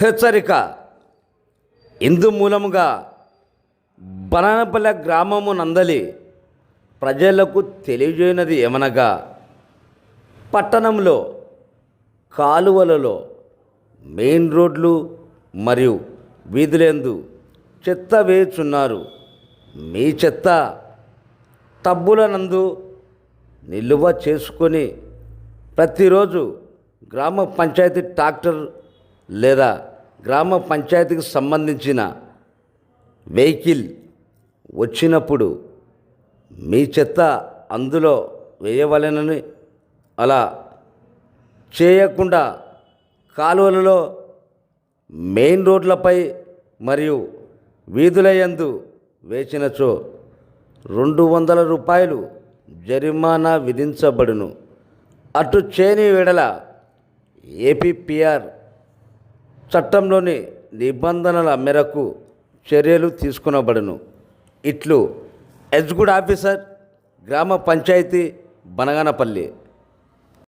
హెచ్చరిక. ఇందు మూలముగా బనానపల్లె గ్రామము నందలి ప్రజలకు తెలియజేయనది ఏమనగా పట్టణంలో కాలువలలో మెయిన్ రోడ్లు మరియు వీధులందు చెత్త వేయుచున్నారు. మీ చెత్త టబ్బుల నందు నిల్వ చేసుకొని ప్రతిరోజు గ్రామ పంచాయతీ ట్రాక్టర్ లేదా గ్రామ పంచాయతీకి సంబంధించిన వెహికల్ వచ్చినప్పుడు మీ చెత్త అందులో వేయవలెనని అలా చేయకుండా కాలువలలో మెయిన్ రోడ్లపై మరియు వీధులయందు వేచినచో రెండు వందల రూపాయలు జరిమానా విధించబడును. అటు చేని విడల ఏపీపీఆర్ చట్టంలోని నిబంధనల మేరకు చర్యలు తీసుకునబడును. ఇట్లు ఎగ్జిక్యూటివ్ ఆఫీసర్ గ్రామ పంచాయతీ బనగానపల్లి.